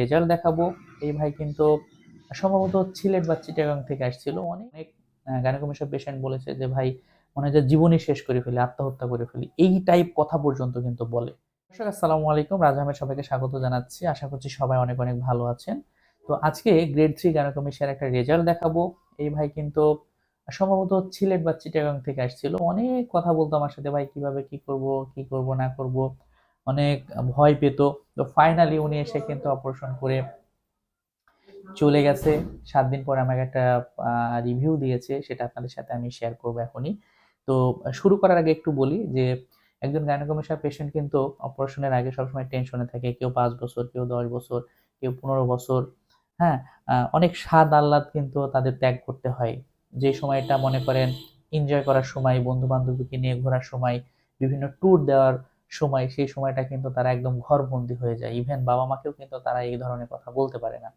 Result দেখাবো। এই ভাই কিন্তু সম্ভবত সিলেট বা চিটাগাং থেকে আসছিল। অনেক গাইনোকমিশন পেশেন্ট বলেছে যে, ভাই, মনে হয় জীবনই শেষ করে ফেলি, আত্মহত্যা করে ফেলি। এই টাইপ কথা পর্যন্ত কিন্তু বলে। দর্শক, আসসালামু আলাইকুম। রাজা আহমেদ সবাইকে স্বাগত জানাচ্ছি। আশা করছি সবাই অনেক অনেক ভালো আছেন। তো আজকে গ্রেড থ্রি গাইনোকমিশনের একটা রেজাল্ট দেখাবো। এই ভাই কিন্তু সম্ভবত সিলেট বা চিটাগাং থেকে আসছিল। অনেক কথা বলতো আমার সাথে, ভাই, কীভাবে কি করব কি করব, না করব? অনেক ভয় পেত। তো ফাইনালি উনি এসে কিন্তু অপারেশন করে চলে গেছে। সাত দিন পর আমাকে একটা রিভিউ দিয়েছে। সেটা আপনাদের সাথে আমি শেয়ার করব এখনই। তো শুরু করার আগে একটু বলি যে, একজন গাইনোকমিশা পেশেন্ট কিন্তু অপারেশনের আগে সবসময় টেনশনে থাকে। কেউ পাঁচ বছর, কেউ দশ বছর, কেউ পনেরো বছর। হ্যাঁ অনেক স্বাদ আহ্লাদ কিন্তু তাদের ত্যাগ করতে হয়। যে সময়টা মনে করেন এনজয় করার সময় বন্ধু বান্ধবীকে নিয়ে ঘোরার সময়, বিভিন্ন ট্যুর দেওয়ার সময়, সেই সময়টা কিন্তু তারা একদম ঘরবন্দি হয়ে যায়। ইভেন বাবা মাকেও কিন্তু তারা এই ধরনের কথা বলতে পারে না।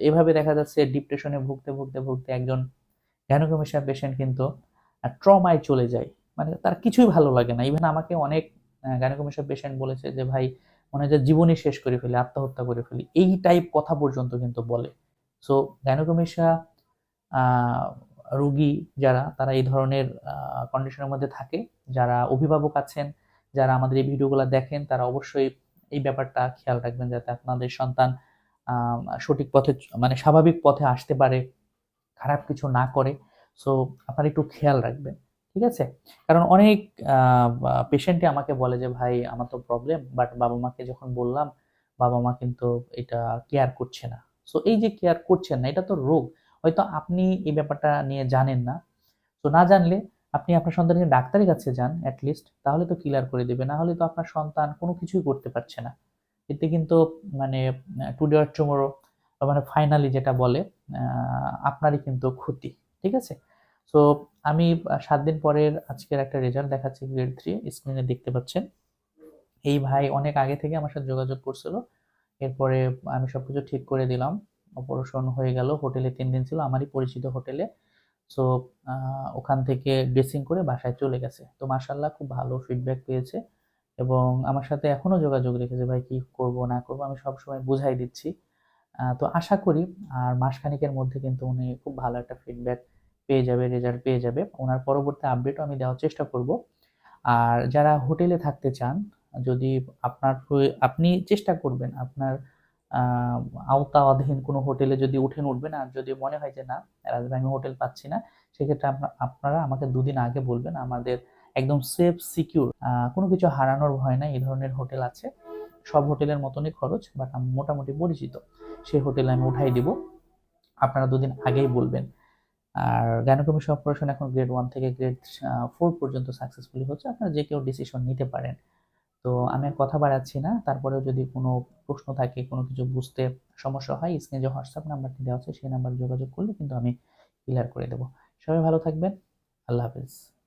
এভাবে দেখা যাচ্ছে ডিপ্রেশনে ভুগতে ভুগতে ভুগতে একজন গ্যানোকমিশা পেশেন্ট কিন্তু ট্রমায় চলে যায়। মানে তার কিছুই ভালো লাগে না। ইভেন আমাকে অনেক গ্যানোকমিশা পেশেন্ট বলেছে যে, ভাই, মনে হয় যে জীবনই শেষ করে ফেলি, আত্মহত্যা করে ফেলি। এই টাইপ কথা পর্যন্ত কিন্তু বলে। সো গ্যানোকমিশা রোগী যারা, তারা এই ধরনের কন্ডিশনের মধ্যে থাকে। যারা অভিভাবক আছেন যারা আমাদের এই ভিডিওগুলো দেখেন, তারা অবশ্যই এই ব্যাপারটা খেয়াল রাখবেন যাতে আপনাদের সন্তান সঠিক পথে মানে স্বাভাবিক পথে আসতে পারে, খারাপ কিছু না করে। সো আপনারা একটু খেয়াল রাখবেন, ঠিক আছে? কারণ অনেক পেশেন্টই আমাকে বলে যে, ভাই, আমার তো প্রবলেম বাট বাবা মাকে যখন বললাম, বাবা মা কিন্তু এটা কেয়ার করছে না। সো এই যে কেয়ার করছেন না, এটা তো রোগ। হয়তো আপনি এই ব্যাপারটা নিয়ে জানেন না। তো না জানলে আপনি আপনার সন্তানকে ডাক্তারের কাছে যান অ্যাটলিস্ট তাহলে তো ক্লিয়ার করে দেবে। না হলে তো আপনার সন্তান কোনো কিছুই করতে পারছে না। এতে কিন্তু মানে টুডে অর টুমোরো মানে ফাইনালি যেটা বলে আপনারই কিন্তু ক্ষতি, ঠিক আছে? সো আমি সাত দিন পরের আজকের একটা রেজাল্ট দেখাচ্ছি গ্রেড থ্রি স্ক্রিনে দেখতে পাচ্ছেন। এই ভাই অনেক আগে থেকে আমার সাথে যোগাযোগ করছিল। এরপরে আমি সবকিছু ঠিক করে দিলাম। অপারেশন হয়ে গেল, হোটেলে তিন দিন ছিল, আমারই পরিচিত হোটেলে। সো ওখান থেকে ড্রেসিং করে বাসায় চলে গেছে। তো মাসাল্লাহ খুব ভালো ফিডব্যাক পেয়েছে এবং আমার সাথে এখনও যোগাযোগ রেখেছে, ভাই, কি করব, না করব? আমি সব সময় বুঝাই দিচ্ছি। তো আশা করি আর মাসখানেকের মধ্যে কিন্তু উনি খুব ভালো একটা ফিডব্যাক পেয়ে যাবে রেজাল্ট পেয়ে যাবে। ওনার পরবর্তী আপডেটও আমি দেওয়ার চেষ্টা করব। আর যারা হোটেলে থাকতে চান, যদি আপনার আপনি চেষ্টা করবেন আপনার আওতাধীন কোনো হোটেলে যদি উঠেন উঠবেন, আর যদি মনে হয় যে না রাজবাড়ি আমি হোটেল পাচ্ছি না, সেক্ষেত্রে আপনা- আপনারা আমাকে দুদিন আগে বলবেন, আমাদের একদম সেফ সিকিউর কোনো কিছু হারানোর ভয় নাই, এই ধরনের হোটেল আছে। সব হোটেলের মতনই খরচ বাট আমি মোটামুটি পরিচিত। সেই হোটেলে আমি উঠাই দিব। আপনারা দুদিন আগেই বলবেন। আর গাইনোকমিশন অপারেশন এখন গ্রেড ওয়ান থেকে গ্রেড ফোর পর্যন্ত সাকসেসফুলি হচ্ছে। আপনারা যে কেউ ডিসিশন নিতে পারেন। তো আমি আর কথা বাড়াচ্ছি না। তারপরেও যদি কোনো প্রশ্ন থাকে, কোনো কিছু বুঝতে সমস্যা হয়, স্ক্রিনে যে হোয়াটসঅ্যাপ নাম্বারটি দেওয়া আছে, সেই নাম্বারে যোগাযোগ করলে কিন্তু আমি ক্লিয়ার করে দেবো। সবাই ভালো থাকবেন। আল্লাহ হাফেজ।